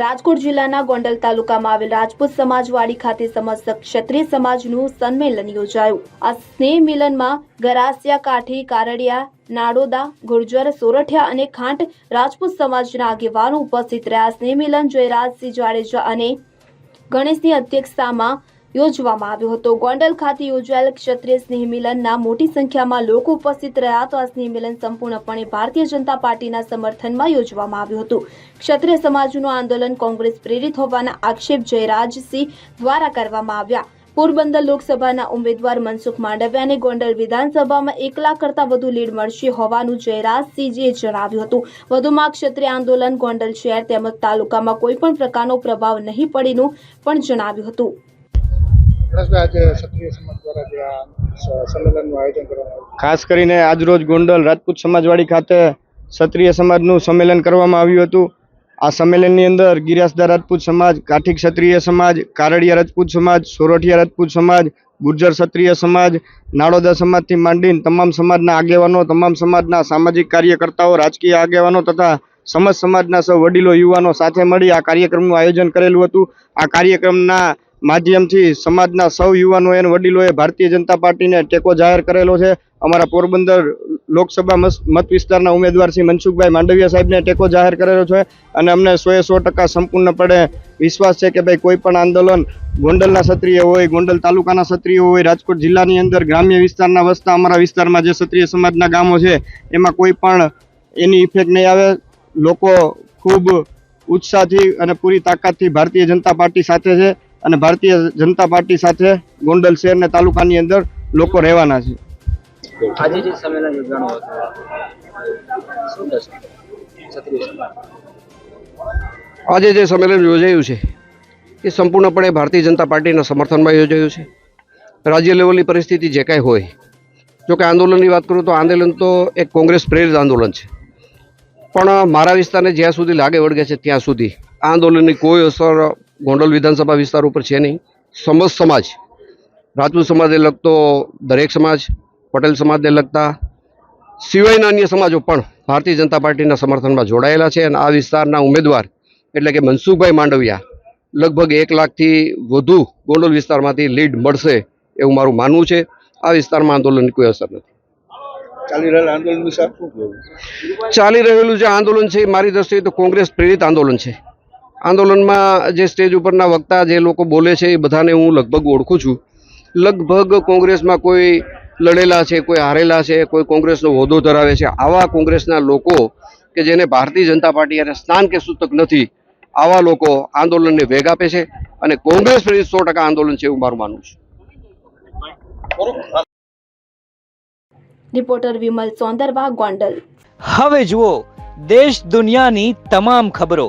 રાજકોટ જિલ્લાના ગોંડલ તાલુકામાં આવેલ રાજપૂત સમાજવાડી ખાતે સમસ્ત ક્ષત્રિય સમાજનું સંમેલન યોજાયું. આ સ્નેહ મિલનમાં ગરાસિયા કાઠી કારડિયા, નાડોદા, ગુર્જર, સોરઠિયા અને ખાંટ રાજપૂત સમાજના આગેવાનો ઉપસ્થિત રહ્યા. સ્નેહ મિલન જયરાજસિંહ જાડેજા અને ગણેશની અધ્યક્ષતામાં યોજવામાં આવ્યો હતો. ગોંડલ ખાતે યોજાયેલ ક્ષત્રિય સ્નેહ મોટી સંખ્યામાં લોકો ઉપસ્થિત રહ્યા તો આ સ્નેહ સંપૂર્ણપણે ભારતીય જનતા પાર્ટીના સમર્થનમાં યોજવામાં આવ્યું હતું. ક્ષત્રિય સમાજનું આંદોલન કોંગ્રેસ પ્રેરિત હોવાના આક્ષેપ જયરાજસિંહ દ્વારા કરવામાં આવ્યા. પોરબંદર લોકસભાના ઉમેદવાર મનસુખ માંડવિયાને ગોંડલ વિધાનસભામાં એક લાખ કરતાં વધુ લીડ મળશે હોવાનું જયરાજસિંહજીએ જણાવ્યું હતું. વધુમાં ક્ષત્રિય આંદોલન ગોંડલ શહેર તેમજ તાલુકામાં કોઈ પણ પ્રકારનો પ્રભાવ નહીં પડેનું પણ જણાવ્યું હતું. ખાસ કરીને આજરોજ ગોંડલ રાજપૂત સમાજવાડી ખાતે ક્ષત્રિય સમાજનું સંમેલન કરવામાં આવ્યું હતું. આ સંમેલનની અંદર ગિરાસદા રાજપૂત સમાજ કાઠી ક્ષત્રિય સમાજ, કારડિયા રાજપૂત સમાજ, સોરઠિયા રાજપૂત સમાજ, ગુર્જર ક્ષત્રિય સમાજ નાડોદા સમાજથી માંડીને તમામ સમાજના આગેવાનો, તમામ સમાજના સામાજિક કાર્યકર્તાઓ, રાજકીય આગેવાનો તથા સમજ સમાજના સૌ વડીલો, યુવાનો સાથે મળી આ કાર્યક્રમનું આયોજન કરેલું હતું. આ કાર્યક્રમના માધ્યમથી સમાજના સૌ યુવાનો અને વડીલોએ ભારતીય જનતા પાર્ટીને ટેકો જાહેર કરેલો છે. અમારા પોરબંદર લોકસભા મત વિસ્તારના ઉમેદવાર શ્રી મનસુખભાઈ માંડવિયા સાહેબને ટેકો જાહેર કરેલો છે અને અમને સોએ સો ટકા સંપૂર્ણપણે વિશ્વાસ છે કે ભાઈ કોઈ પણ આંદોલન ગોંડલના ક્ષત્રિય હોય, ગોંડલ તાલુકાના ક્ષત્રિય હોય, રાજકોટ જિલ્લાની અંદર ગ્રામ્ય વિસ્તારના વસતા અમારા વિસ્તારમાં જે ક્ષત્રિય સમાજના ગામો છે, એમાં કોઈ પણ એની ઇફેક્ટ નહીં આવે. લોકો ખૂબ ઉત્સાહથી અને પૂરી તાકાતથી ભારતીય જનતા પાર્ટી સાથે છે. અને ભારતીય જનતા પાર્ટી સાથે ગોંડલ શહેર અને તાલુકાની અંદર લોકો રહેવાના છે. આજે જે સંમેલન આજે જે યોજાયું છે એ સંપૂર્ણપણે ભારતીય જનતા પાર્ટીના સમર્થનમાં યોજાયું છે. રાજ્ય લેવલની પરિસ્થિતિ જે કાંઈ હોય જોકે આંદોલનની વાત કરું તો આંદોલન તો એક કોંગ્રેસ પ્રેરિત આંદોલન છે. પણ મારા વિસ્તારને જ્યાં સુધી લાગે વળગે છે ત્યાં સુધી આ આંદોલનની કોઈ અસર ગોંડલ વિધાનસભા વિસ્તાર ઉપર છે નહીં. સમસ્ત સમાજ રાજપૂત સમાજને લગતો દરેક સમાજ પટેલ સમાજને લગતા સિવાયના અન્ય સમાજો પણ ભારતીય જનતા પાર્ટીના સમર્થનમાં જોડાયેલા છે અને આ વિસ્તારના ઉમેદવાર એટલે કે મનસુખભાઈ માંડવિયા લગભગ એક લાખથી વધુ ગોંડલ વિસ્તારમાંથી લીડ મળશે એવું મારું માનવું છે. આ વિસ્તારમાં આંદોલનની કોઈ અસર નથી. ચાલી રહેલા આંદોલન વિશે ચાલી રહેલું જે આંદોલન છે મારી દ્રષ્ટિએ તો કોંગ્રેસ પ્રેરિત આંદોલન છે. આંદોલનમાં જે સ્ટેજ ઉપરના વક્તા જે લોકો બોલે છે એ બધાને હું લગભગ ઓળખું છું. લગભગ કોંગ્રેસમાં કોઈ લડેલા છે કોઈ હારેલા છે કોઈ કોંગ્રેસનો હોદ્દો ધરાવે છે આવા કોંગ્રેસના લોકો કે જેને ભારતીય જનતા પાર્ટી અને સ્નાન કે સૂતક નથી આવા લોકો આંદોલનને વેગ આપે છે અને કોંગ્રેસ પ્રેરિત સો ટકા આંદોલન છે એવું મારું માનવું છે. રિપોર્ટર વિમલ સોંદરવા ગોંડલ. હવે જુઓ દેશ દુનિયાની તમામ ખબરો.